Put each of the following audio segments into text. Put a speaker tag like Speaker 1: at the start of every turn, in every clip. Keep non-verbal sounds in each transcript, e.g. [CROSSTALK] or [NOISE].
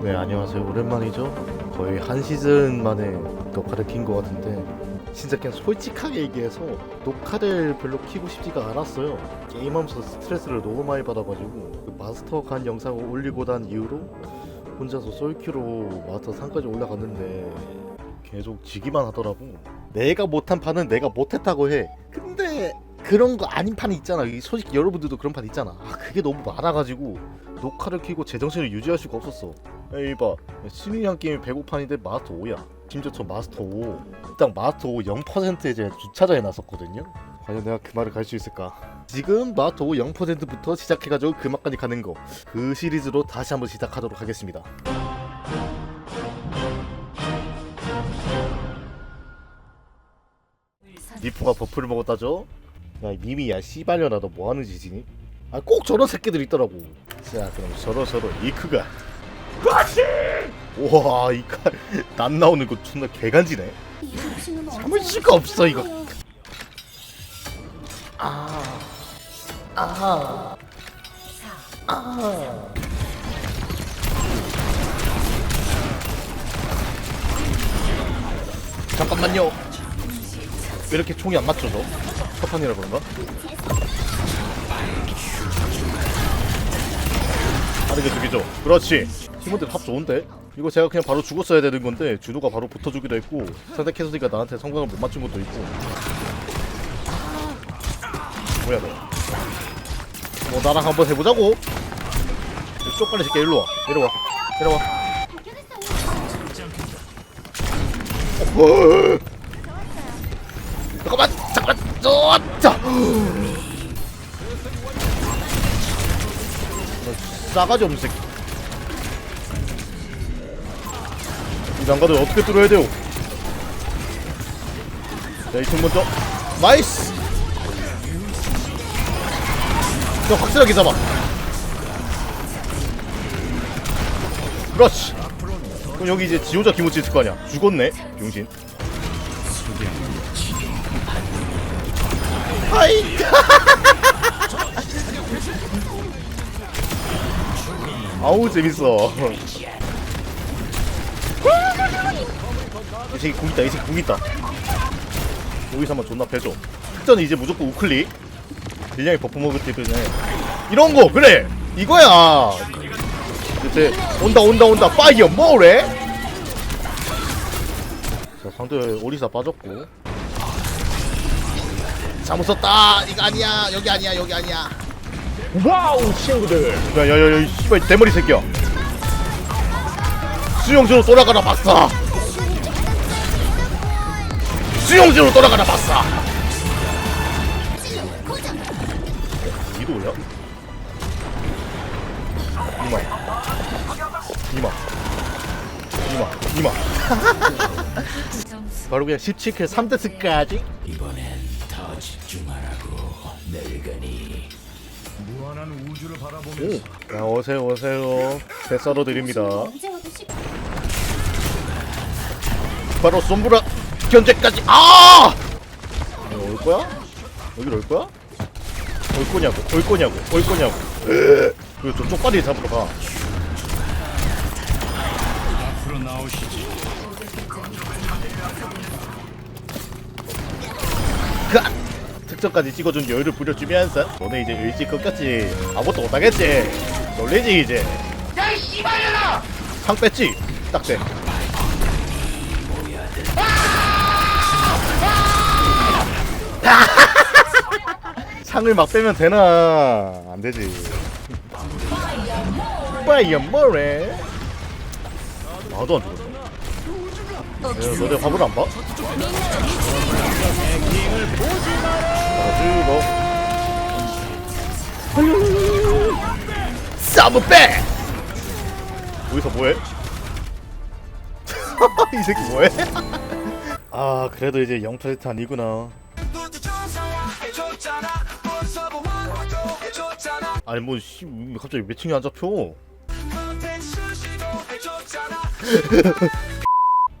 Speaker 1: 네 안녕하세요. 오랜만이죠? 거의 한 시즌 만에 녹화를 킨것 같은데. 진짜 그냥 솔직하게 얘기해서 녹화를 별로 키고 싶지가 않았어요. 게임하면서 스트레스를 너무 많이 받아가지고 그 마스터 간 영상을 올리고 난 이후로 혼자서 솔큐로 마스터 3까지 올라갔는데 계속 지기만 하더라고. 내가 못한 판은 내가 못했다고 해. 근데 그런 거 아닌 판이 있잖아. 이 솔직히 여러분들도 그런 판 있잖아. 아 그게 너무 많아가지고 녹화를 켜고 제정신을 유지할 수가 없었어. 에이 봐. 신인형 게임이 105판인데 마스터 5야. 심지어 저 마스터 5 일단 마스터 5 0%에 제가 주차장에 놨었거든요. 과연 내가 그 말을 갈 수 있을까? 지금 마스터 5 0%부터 시작해가지고 그 막까지 가는 거. 그 시리즈로 다시 한번 시작하도록 하겠습니다. 니프가 버프를 먹었다죠? 야 미미야. 씨발려나 너 뭐하는 짓이니? 아 꼭 저런 새끼들 있더라고 자 그럼 서로 서로 이크가 우와 이칼 나오는 거 존나 개간지네 참을 수가 없어 이거 아 아. 아. 잠깐만요. 왜 이렇게 총이 안 맞춰져? 첫판이라 그런가? 빠르게 죽이죠. 그렇지. 팀원들 합 좋은데? 이거 제가 그냥 바로 죽었어야 되는 건데 주도가 바로 붙어주기도 했고 상대 캐서디가 나한테 성광을 못 맞춘 것도 있고 뭐야 너? 뭐 나랑 한번 해보자고? 쪽팔리 새끼 일로 와. 내려와. 내려와. 어, 싸가지 없는 새끼. 이 난가들 어떻게 뚫어야 돼요? 자 이층 먼저. 나이스! 저 확실하게 잡아. 그렇지. 그럼 여기 이제 지호자 김호치 있을 거 아니야. 죽었네 병신. 하이 [LAUGHS] 아우 재밌어. [LAUGHS] 이 새끼 궁 있다 이 새끼 궁 있다. 여기서 한번 존나 패줘. 특전은 이제 무조건 우클릭. 딜량이 버프 먹을 때 그냥 이런 거 그래! 이거야! 이제 온다 온다 온다. 파이어 뭐래? 자 상대 오리사 빠졌고. 잘못 썼다! 이거 아니야. 여기 아니야. 여기 아니야
Speaker 2: 와우 친구들.
Speaker 1: 야야야야 씨발 대머리 새끼야. 수용지로 돌아가라 박사 수용지로 돌아가라 박사 이도 올려? 이마. 이마. 이마. 이마. 바로 그냥 17킬 3데스까지
Speaker 2: 무한한 우주를 바라보면서
Speaker 1: 야, 오세요 오세요. 배 썰어 드립니다. 바로 솜브라 견제까지. 아! 여기 올 거야? 여기로 올 거야? 올 거냐고 올 거냐고 올 거냐고. 그리고 저 쪽파리 잡으러 가.
Speaker 2: 앞으로 나오시지
Speaker 1: 특전까지 찍어준 여유를 부려주면서 너네 이제 일찍 끝까지 아무것도 못하겠지? 놀리지 이제. 야이 씨발년아! 상 뺐지? 딱대 상을 막 빼면 되나? 안 되지. 빠이야 뭐래. 나도 안 죽었어 야, 너네 화물 안 봐? 가지고 싸움 빼! 여기서 뭐해? [LAUGHS] 이 새끼 뭐해? 아 그래도 이제 0% 아니구나 아니 뭐 씨, 갑자기 매칭이 안 잡혀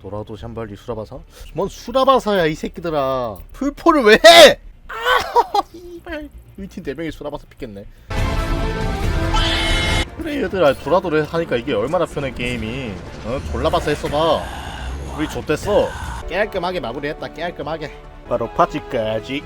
Speaker 1: 도라도 샴발리 수라바사? 뭔 수라바사야 이 새끼들아 풀포를 왜 해? 아 이발 우리 팀 4명이 수라바사 픽겠네. 그래 얘들아 돌아돌아 하니까 이게 얼마나 편해 게임이. 어? 졸라봐서 했어봐. 우리 좆됐어. 깔끔하게 마무리했다 깔끔하게. 바로 파티까지!